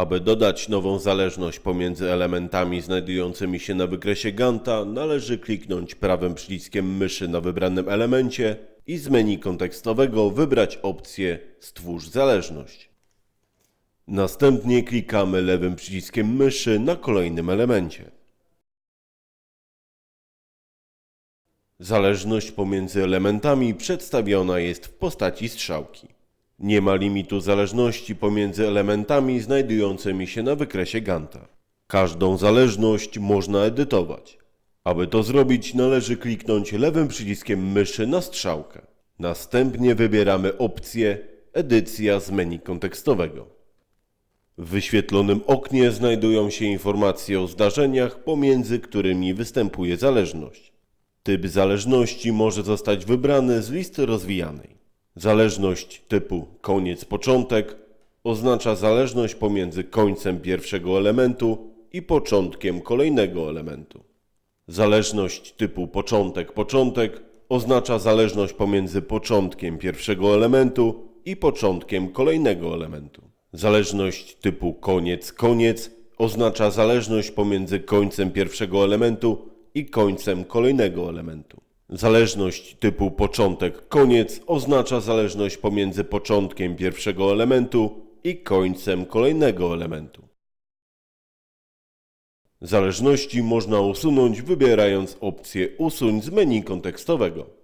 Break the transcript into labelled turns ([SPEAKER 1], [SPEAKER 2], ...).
[SPEAKER 1] Aby dodać nową zależność pomiędzy elementami znajdującymi się na wykresie Ganta, należy kliknąć prawym przyciskiem myszy na wybranym elemencie i z menu kontekstowego wybrać opcję Stwórz zależność. Następnie klikamy lewym przyciskiem myszy na kolejnym elemencie. Zależność pomiędzy elementami przedstawiona jest w postaci strzałki. Nie ma limitu zależności pomiędzy elementami znajdującymi się na wykresie Ganta. Każdą zależność można edytować. Aby to zrobić, należy kliknąć lewym przyciskiem myszy na strzałkę. Następnie wybieramy opcję Edycja z menu kontekstowego. W wyświetlonym oknie znajdują się informacje o zdarzeniach, pomiędzy którymi występuje zależność. Typ zależności może zostać wybrany z listy rozwijanej. Zależność typu koniec-początek oznacza zależność pomiędzy końcem pierwszego elementu i początkiem kolejnego elementu. Zależność typu początek-początek oznacza zależność pomiędzy początkiem pierwszego elementu i początkiem kolejnego elementu. Zależność typu koniec-koniec oznacza zależność pomiędzy końcem pierwszego elementu i końcem kolejnego elementu. Zależność typu początek-koniec oznacza zależność pomiędzy początkiem pierwszego elementu i końcem kolejnego elementu. Zależności można usunąć wybierając opcję Usuń z menu kontekstowego.